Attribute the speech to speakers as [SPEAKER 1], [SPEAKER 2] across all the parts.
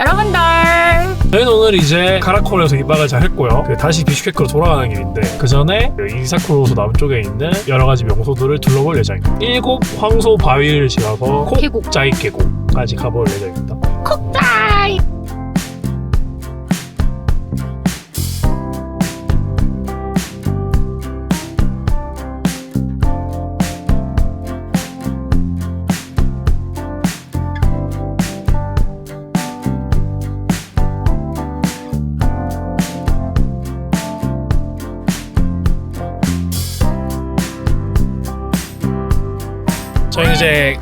[SPEAKER 1] 여러분들
[SPEAKER 2] 저희는 오늘 이제 카라콜에서 2박을 잘 했고요. 그 다시 비슈케크로 돌아가는 길인데 그 전에 그 이사쿠로소 남쪽에 있는 여러 가지 명소들을 둘러볼 예정입니다. 일곱 황소 바위를 지나서
[SPEAKER 1] 계곡.
[SPEAKER 2] 콕자이 계곡까지 가볼 예정입니다.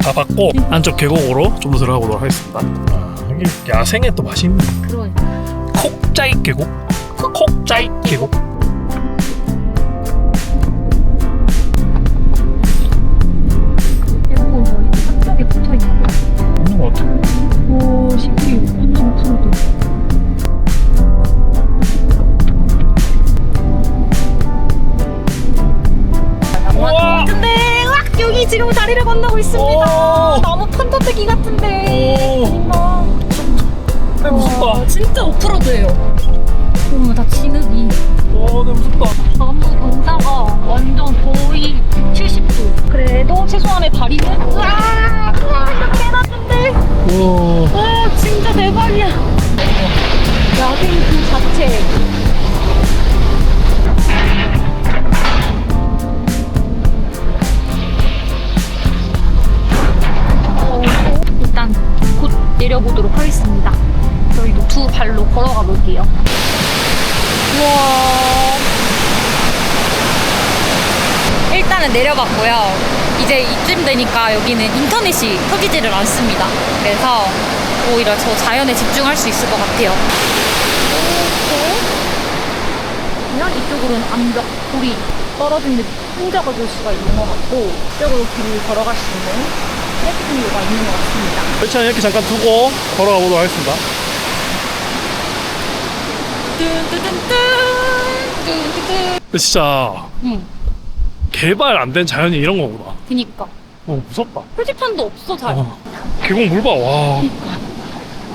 [SPEAKER 2] 다 봤고 안쪽 계곡으로 좀 더 들어가 보도록 하겠습니다. 아, 여기 야생에 또 맛있는
[SPEAKER 1] 그러니까
[SPEAKER 2] 콕자이 계곡. 콕자이 계곡.
[SPEAKER 1] 최소한의 다리는 으아 이렇게 해놨는데?
[SPEAKER 2] 우와.
[SPEAKER 1] 와 진짜 대박이야. 야생 그 자체. 어, 일단 곧 내려보도록 하겠습니다. 저희도 두 발로 걸어가 볼게요. 우와. 일단은 내려봤고요. 이제 이쯤 되니까 여기는 인터넷이 터지지를 않습니다. 그래서 오히려 저 자연에 집중할 수 있을 것 같아요. 그냥 이쪽으로는 암벽, 돌이 떨어진 데 흔적을 볼 수가 있는 것 같고 이쪽으로 길을 걸어갈 수 있는 트레킹로가 있는 것 같습니다.
[SPEAKER 2] 열차는 이렇게 잠깐 두고 걸어가 보도록 하겠습니다.
[SPEAKER 1] 뚠뚠뚠뚠 뚠뚠뚠
[SPEAKER 2] 진짜
[SPEAKER 1] 응,
[SPEAKER 2] 개발 안 된 자연이 이런 거구나.
[SPEAKER 1] 그니까
[SPEAKER 2] 어, 무섭다.
[SPEAKER 1] 표지판도 없어 잘.
[SPEAKER 2] 어. 계곡 물 봐, 와.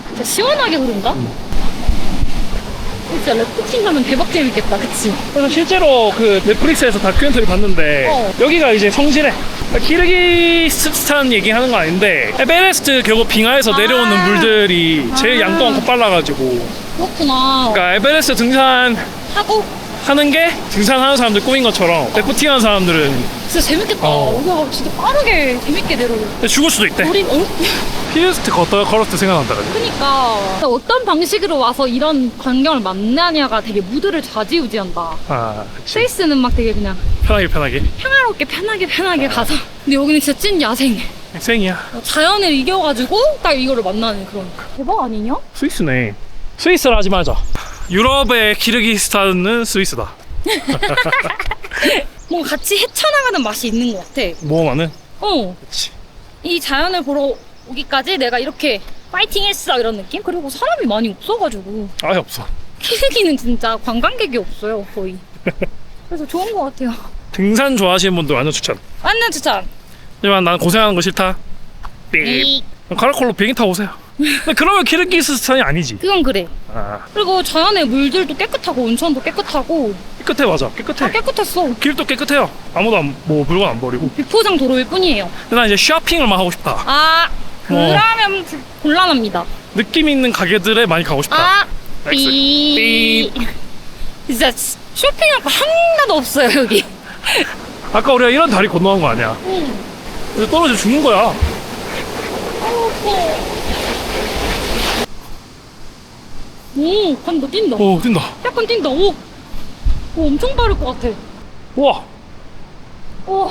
[SPEAKER 1] 진짜 시원하게 흐른다? 진짜 래프팅 하면 대박 재밌겠다, 그치?
[SPEAKER 2] 그래서 실제로 그 넷플릭스에서 다큐멘터리 봤는데
[SPEAKER 1] 어.
[SPEAKER 2] 여기가 이제 성지래. 키르기스탄 얘기하는 건 아닌데 에베레스트 계곡 빙하에서
[SPEAKER 1] 아.
[SPEAKER 2] 내려오는 물들이 제일
[SPEAKER 1] 아.
[SPEAKER 2] 양도 많고 빨라가지고
[SPEAKER 1] 그렇구나.
[SPEAKER 2] 그러니까 에베레스트 등산
[SPEAKER 1] 하고
[SPEAKER 2] 하는 게 등산하는 사람들 꿈인 것처럼 래프팅하는 사람들은
[SPEAKER 1] 진짜 재밌겠다.
[SPEAKER 2] 어.
[SPEAKER 1] 우리가 진짜 빠르게 재밌게 내려오고.
[SPEAKER 2] 죽을 수도 있대.
[SPEAKER 1] 우리, 어?
[SPEAKER 2] 피레스트 걷다가 걸었을 때 생각난다.
[SPEAKER 1] 그니까. 어떤 방식으로 와서 이런 광경을 만나냐가 되게 무드를 좌지우지한다.
[SPEAKER 2] 아, 그치.
[SPEAKER 1] 스위스는 막 되게 그냥
[SPEAKER 2] 편하게 편하게.
[SPEAKER 1] 평화롭게 편하게 편하게 가서. 근데 여기는 진짜 찐 야생.
[SPEAKER 2] 생이야.
[SPEAKER 1] 자연을 이겨가지고 딱 이거를 만나는 그런. 대박 아니냐?
[SPEAKER 2] 스위스네. 스위스를 하지 말자. 유럽의 키르기스탄은 스위스다.
[SPEAKER 1] 뭔가 같이 헤쳐나가는 맛이 있는 것 같아.
[SPEAKER 2] 모험하는.
[SPEAKER 1] 어.
[SPEAKER 2] 그치.
[SPEAKER 1] 이 자연을 보러 오기까지 내가 이렇게 파이팅 했어 이런 느낌? 그리고 사람이 많이 없어가지고
[SPEAKER 2] 아예 없어.
[SPEAKER 1] 키르기는 진짜 관광객이 없어요 거의 그래서 좋은 것 같아요
[SPEAKER 2] 등산 좋아하시는 분들 완전 추천.
[SPEAKER 1] 완전 추천
[SPEAKER 2] 하지만 난 고생하는 거 싫다. 삐. 카라콜로 비행기 타고 오세요. 근데 그러면 키르기스탄이 아니지.
[SPEAKER 1] 그건 그래
[SPEAKER 2] 아,
[SPEAKER 1] 그리고 자연의 물들도 깨끗하고 온천도 깨끗하고
[SPEAKER 2] 깨끗해 맞아.
[SPEAKER 1] 다
[SPEAKER 2] 깨끗해.
[SPEAKER 1] 깨끗했어
[SPEAKER 2] 길도 깨끗해요. 아무도 안, 뭐 물건 안 버리고.
[SPEAKER 1] 비포장 도로일 뿐이에요
[SPEAKER 2] 근데 난 이제 쇼핑을만 하고 싶다.
[SPEAKER 1] 아 그러면 부- 곤란합니다
[SPEAKER 2] 느낌 있는 가게들에 많이 가고 싶다.
[SPEAKER 1] 아. 삐. 진짜 쇼핑할 거 하나도 없어요 여기
[SPEAKER 2] 아 까 우리가 이런 다리 건너간 거 아니야?
[SPEAKER 1] 응.
[SPEAKER 2] 근데 떨어져 죽는 거야.
[SPEAKER 1] 오 간다 뛴다
[SPEAKER 2] 오, 뛴다.
[SPEAKER 1] 약간 뛴다. 오. 오 엄청 빠를 것 같아.
[SPEAKER 2] 우와.
[SPEAKER 1] 오.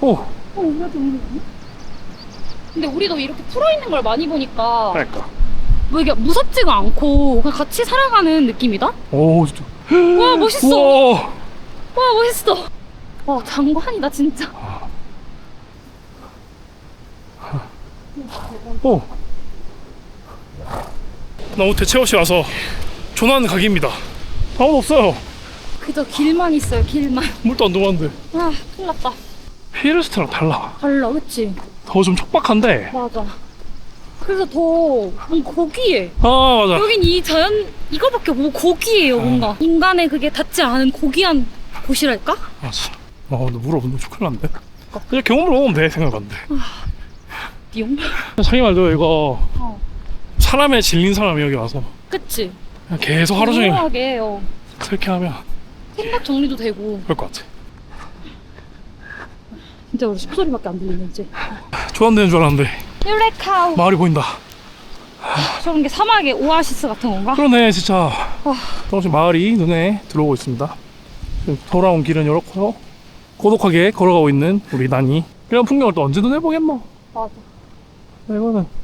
[SPEAKER 2] 오.
[SPEAKER 1] 어, 나도 모르겠네. 근데 우리도 이렇게 풀어 있는 걸 많이 보니까
[SPEAKER 2] 그러니까.
[SPEAKER 1] 뭐 이게 무섭지가 않고 그냥 같이 살아가는 느낌이다.
[SPEAKER 2] 오, 진짜.
[SPEAKER 1] 와 멋있어.
[SPEAKER 2] 우와.
[SPEAKER 1] 와 멋있어. 와 장관이다 진짜.
[SPEAKER 2] 오. 너무 대체 없이 와서 조난 각입니다. 아무도 없어요.
[SPEAKER 1] 그저 길만 있어요 길만.
[SPEAKER 2] 물도 안 들어왔는데.
[SPEAKER 1] 아 큰일 났다.
[SPEAKER 2] 피에르스트랑 달라.
[SPEAKER 1] 달라 그치?
[SPEAKER 2] 더 좀 촉박한데
[SPEAKER 1] 맞아. 그래서 더 뭔가 고귀해.
[SPEAKER 2] 아 맞아
[SPEAKER 1] 여긴 이 자연 이거밖에 없고 고귀해요 뭔가. 인간의 그게 닿지 않은 고귀한 곳이랄까?
[SPEAKER 2] 맞아 아 근데 물어보면 좀 큰일 난데 그냥 경험을 먹으면 돼 생각한데
[SPEAKER 1] 띠용.
[SPEAKER 2] 자기 말도 이거
[SPEAKER 1] 어.
[SPEAKER 2] 사람에 질린 사람이 여기 와서
[SPEAKER 1] 그치?
[SPEAKER 2] 그냥 계속 하루 종일
[SPEAKER 1] 조용하게 어.
[SPEAKER 2] 그렇게 하면
[SPEAKER 1] 생각 정리도 되고.
[SPEAKER 2] 그럴 것 같아
[SPEAKER 1] 진짜 우리 숨소리밖에 안 들리네 이제.
[SPEAKER 2] 좋아한다는 줄 알았는데
[SPEAKER 1] 유레카우.
[SPEAKER 2] 마을이 보인다
[SPEAKER 1] 저런 게 사막의 오아시스 같은 건가?
[SPEAKER 2] 그러네 진짜
[SPEAKER 1] 와.
[SPEAKER 2] 조금씩 마을이 눈에 들어오고 있습니다 지금 돌아온 길은 이렇고요 고독하게 걸어가고 있는 우리 난이 이런 풍경을 또 언제 눈에 보겠노
[SPEAKER 1] 맞아.
[SPEAKER 2] 이거는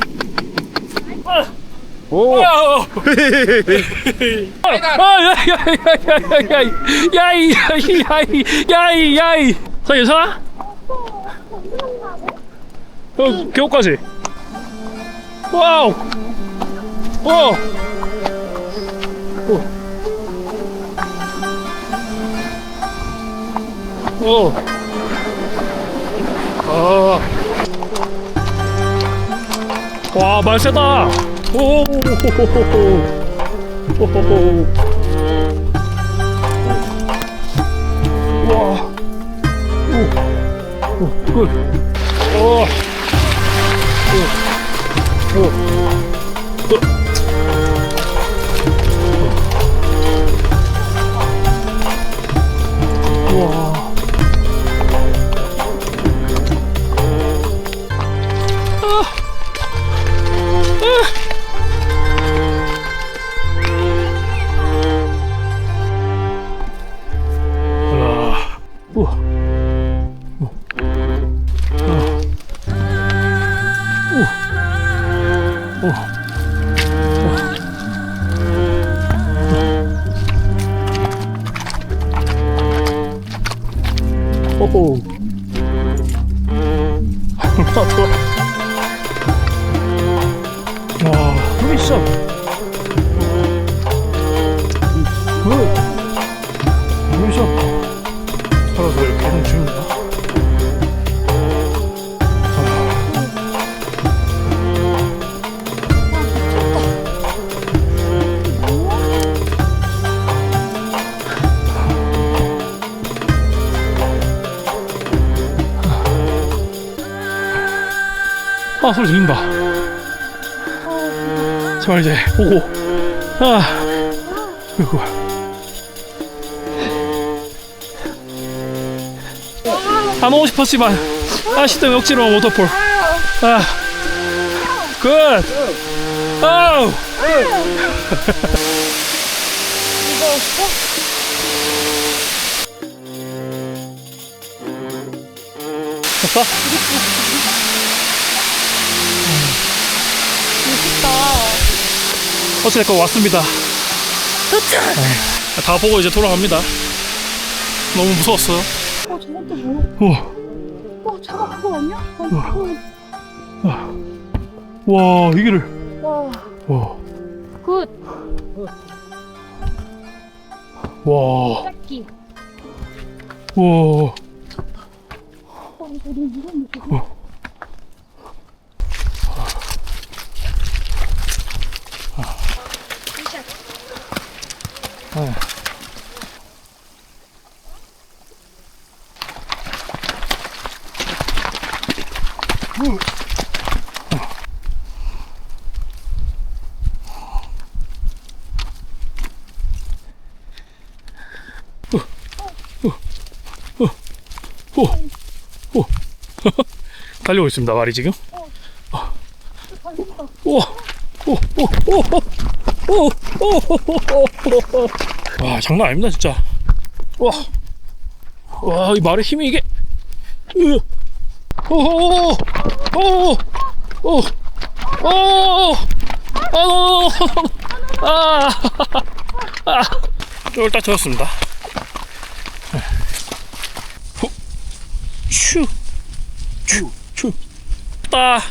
[SPEAKER 2] 에, 에.
[SPEAKER 3] Tırır. O.
[SPEAKER 2] 아, 야, 야, 야, 야, 야, 야, 이, 야, 이, 야, 이, 야, 이, 야, 이. 자, 괜찮아? 어, 겨우까지. 와우. 와. 오. 오. 아. 와, 말 세다. 오. 호호호. 와. 오. 오, 굿. 오. 오. 오. 오. 와. 호 아 소리 들린다. 제발 이제 오고. 아, 그리고 안 오고 싶었지만 아시 때문에 억지로 워터폴. 아, 굿. 아우. 됐어? 어찌됐건 왔습니다. 네, 다 보고 이제 돌아갑니다. 너무 무서웠어요.
[SPEAKER 1] 어 저것도 뭐?
[SPEAKER 2] 우와.
[SPEAKER 1] 어 저거 그거 아니야? 어,
[SPEAKER 2] 와, 이 길을.
[SPEAKER 1] 와.
[SPEAKER 2] 와.
[SPEAKER 1] 굿.
[SPEAKER 2] 와.
[SPEAKER 1] 짝기.
[SPEAKER 2] 와.
[SPEAKER 1] 어 우리 무슨 무슨.
[SPEAKER 2] 네. 오, 오, 달리고 있습니다. 말이 지금. 오, 오, 오, 오, 오, 오, 오, 오. 와, 장난 아닙니다, 진짜. 와, 와, 이 말의 힘이 이게. 으, 오, 오, 오, 오, 오, 오, 아, 아, 쫄딱 들었습니다. 후, 슈, 슈, 슈. 따.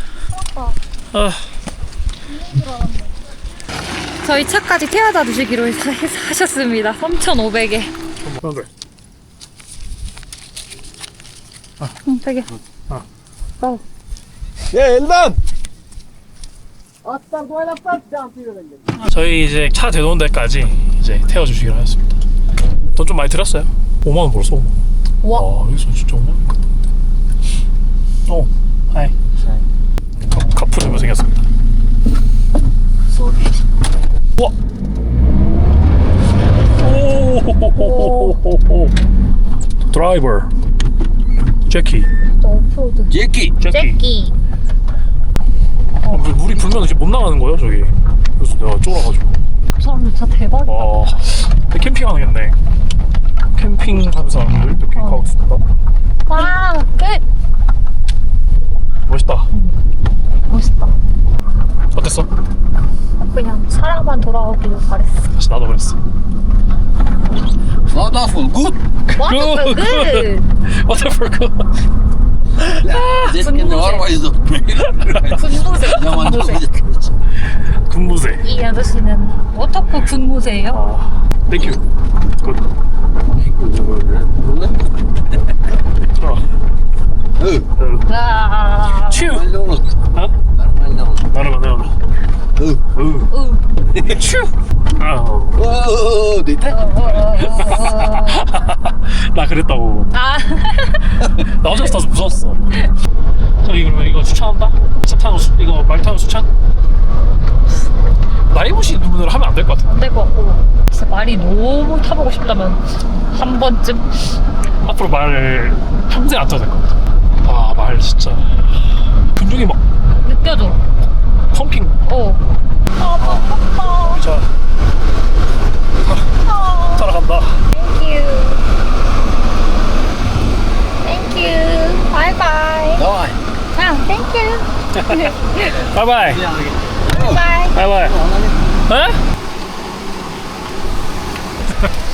[SPEAKER 2] 아,
[SPEAKER 1] 저희 차까지 태워다 주시기로 사, 하셨습니다. 3,500에.
[SPEAKER 2] 그런데
[SPEAKER 1] 응, 되게.
[SPEAKER 2] 아.
[SPEAKER 1] 어.
[SPEAKER 3] 예, 일단
[SPEAKER 2] 저희 이제 차 대놓은 데까지 이제 태워 주시기로 하였습니다. 돈 좀 많이 들었어요. 5만 원 벌었어. 5만 원.
[SPEAKER 1] 와.
[SPEAKER 2] 와 여기서 진짜 5만 원 컸다. 어, 하이. 카, 카푸 좀 생겼습니다. 와. 오. 드라이버. 제키.
[SPEAKER 1] 오프로드.
[SPEAKER 3] 제키
[SPEAKER 2] 제키. 어, 물- 물이 불면 이제 못 나가는 거예요 저기. 그래서 내가 쫄아가지고.
[SPEAKER 1] 사람들 진짜 대박이다.
[SPEAKER 2] 와, 근데 캠핑 하겠네. 캠핑 하는 사람들 이렇게
[SPEAKER 1] 어.
[SPEAKER 2] 가고 있습니다.
[SPEAKER 1] 와, 끝!
[SPEAKER 2] 멋있다.
[SPEAKER 1] 멋있다.
[SPEAKER 2] 어땠어?
[SPEAKER 1] 그냥 사랑만 돌아오길 바랬어.
[SPEAKER 2] 다시 나도 그랬어.
[SPEAKER 3] wonderful good
[SPEAKER 1] Wonderful, good!
[SPEAKER 2] Whatever good.
[SPEAKER 3] this can always
[SPEAKER 1] 군무새.
[SPEAKER 3] 야만
[SPEAKER 1] 군무새.
[SPEAKER 2] 군무새.
[SPEAKER 1] 이 아저씨는 워터풀 군무새예요.
[SPEAKER 2] 아, 땡큐. 굿. 어, 어.
[SPEAKER 1] 와.
[SPEAKER 2] 츄. 어?
[SPEAKER 3] nalulog
[SPEAKER 2] 나를 만나요.
[SPEAKER 3] oh
[SPEAKER 2] 으.
[SPEAKER 1] 으.
[SPEAKER 2] 츄. 아,
[SPEAKER 3] oh dito
[SPEAKER 2] 나 그랬다고.
[SPEAKER 1] 아,
[SPEAKER 2] 나 혼자 타서 무서웠어. 저기 그러면 이거 추천한다? 차 타는 거, 수- 이거 말 타는 거 추천? 나이 보시는 분들은 하면 안될것 같아.
[SPEAKER 1] 안될것 같고. 진짜 말이 너무 타보고 싶다면 한 번쯤.
[SPEAKER 2] 앞으로 말 평생 안 타도 될것 같아. 아, 말 진짜. 근육이 막
[SPEAKER 1] 느껴져.
[SPEAKER 2] 펌핑.
[SPEAKER 1] 어. 아,
[SPEAKER 2] 의자.
[SPEAKER 1] 아,
[SPEAKER 2] 따라간다.
[SPEAKER 1] Thank you. Thank you. Bye bye.
[SPEAKER 3] Bye
[SPEAKER 1] 자, thank you.
[SPEAKER 2] 바이바이.
[SPEAKER 1] Bye.
[SPEAKER 2] 바이바이. 에?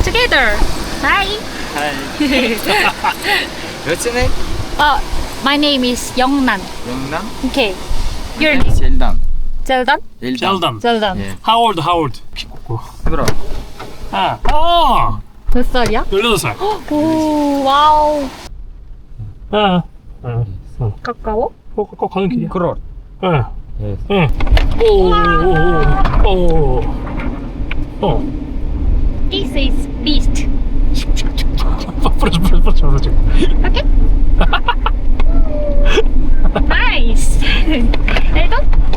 [SPEAKER 1] Together. Hi. Hi.
[SPEAKER 3] What's your name?
[SPEAKER 1] Uh, my name is Youngnan.
[SPEAKER 3] Youngnan?
[SPEAKER 1] Okay. Your name?
[SPEAKER 3] Seldan.
[SPEAKER 1] Zeldan?
[SPEAKER 2] 젤단.
[SPEAKER 1] Zeldan.
[SPEAKER 3] 예.
[SPEAKER 2] How old, how old? 키 컸고.
[SPEAKER 3] 그럼.
[SPEAKER 2] 아, 아!
[SPEAKER 1] 몇 살이야?
[SPEAKER 2] 18살.
[SPEAKER 1] 오, 와우.
[SPEAKER 2] 아, 아, 어.
[SPEAKER 1] 가까워?
[SPEAKER 2] 꼭, 꼭 가는 길이야.
[SPEAKER 3] 그럼.
[SPEAKER 2] 응.
[SPEAKER 3] 예.
[SPEAKER 2] 응. 오, 오, 오, 오. 어.
[SPEAKER 1] This is beast.
[SPEAKER 2] 부러져, 부러져, 부러져, 부러져.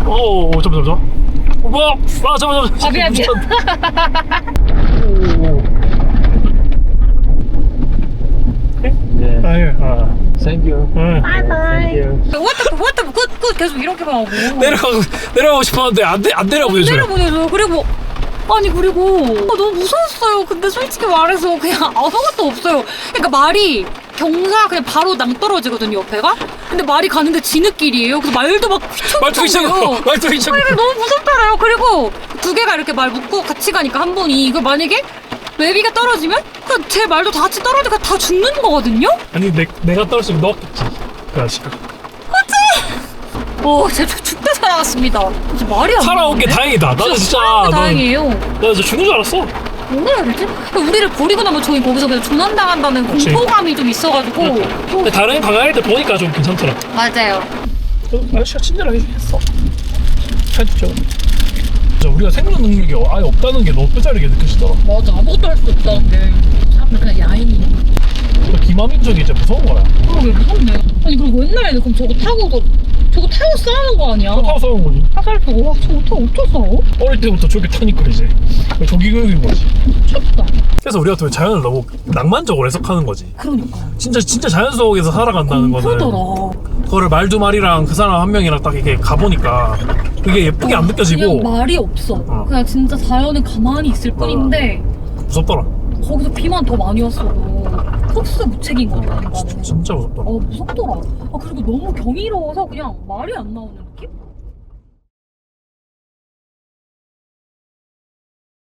[SPEAKER 2] 오, 오, 잠깐, 잠깐. 뭐? 아, 잠깐, 잠깐.
[SPEAKER 1] 아, 미안, 미안.
[SPEAKER 2] 오.
[SPEAKER 3] 예.
[SPEAKER 2] 아, 예. 아.
[SPEAKER 3] Thank you.
[SPEAKER 2] 응.
[SPEAKER 1] Bye bye.
[SPEAKER 3] Thank you.
[SPEAKER 1] What the, what the, good, good. 계속 이렇게만 하고.
[SPEAKER 2] 내려가고, 내려가고 싶었는데, 안, 내, 안 내려보내줘요.
[SPEAKER 1] 내려보내줘요. 그리고 아니 그리고 아, 너무 무서웠어요. 근데 솔직히 말해서 그냥 아무것도 없어요. 그러니까 말이 경사 그냥 바로 낭떨어지거든요 옆에가. 근데 말이 가는데 지느길이에요. 그래서 말도 막
[SPEAKER 2] 말투. 이상하고, 말투 이상하고.
[SPEAKER 1] 그러니까 너무 무섭더라요. 그리고 두 개가 이렇게 말 묶고 같이 가니까 한 분이 이거 만약에 외비가 떨어지면 그냥 제 말도 다 같이 떨어지니까 다 죽는 거거든요.
[SPEAKER 2] 아니, 내, 내가 떨어지면 넣었겠지. 그 아저씨가.
[SPEAKER 1] 오, 제가 죽다 살아왔습니다. 진짜 말이 안
[SPEAKER 2] 살아온 게. 다행이다. 나는 진짜.
[SPEAKER 1] 살아온 게
[SPEAKER 2] 나는-
[SPEAKER 1] 다행이에요.
[SPEAKER 2] 나 진짜 죽는 줄 알았어.
[SPEAKER 1] 뭐라 해야 되지? 우리를 버리고 나면 저희 거기서 그냥 조난당한다는
[SPEAKER 2] 그치.
[SPEAKER 1] 공포감이 좀 있어가지고
[SPEAKER 2] 근데 다른 강아지들 보니까 좀 괜찮더라.
[SPEAKER 1] 맞아요
[SPEAKER 2] 어, 아저씨가 친절하게 했어. 편집죠. 진짜 우리가 생존 능력이 아예 없다는 게 너무 뼈저리게 느껴지더라.
[SPEAKER 1] 맞아 아무것도 할 수 없다는 게 사람들 그냥 야인이야
[SPEAKER 2] 그 기마민족이 진짜 무서운 거야.
[SPEAKER 1] 그러게 무섭네 아니 그리고 옛날에는 그럼 저거 타고도 저거 타고 싸우는 거 아니야
[SPEAKER 2] 또 타고 싸우는 거지.
[SPEAKER 1] 화살 쏘고 와 저거 타고 어쩌 싸워?
[SPEAKER 2] 어릴 때부터 저렇게 타니까 이제 조기 교육인 거지.
[SPEAKER 1] 미쳤다
[SPEAKER 2] 그래서 우리가 또 자연을 너무 낭만적으로 해석하는 거지.
[SPEAKER 1] 그러니까
[SPEAKER 2] 진짜 진짜 자연 속에서 살아간다는 거는
[SPEAKER 1] 공포더라
[SPEAKER 2] 그거를 말 두 마리랑 그 사람 한 명이랑 딱 이렇게 가보니까 그게 예쁘게 안 느껴지고
[SPEAKER 1] 그냥 말이 없어
[SPEAKER 2] 어.
[SPEAKER 1] 그냥 진짜 자연에 가만히 있을 뿐인데
[SPEAKER 2] 무섭더라.
[SPEAKER 1] 거기서 비만 더 많이 왔어 도 흡수 무책인 거야
[SPEAKER 2] 진짜, 진짜 무섭더라.
[SPEAKER 1] 어 무섭더라. 아 그리고 너무 경이로워서 그냥 말이 안 나오는 느낌?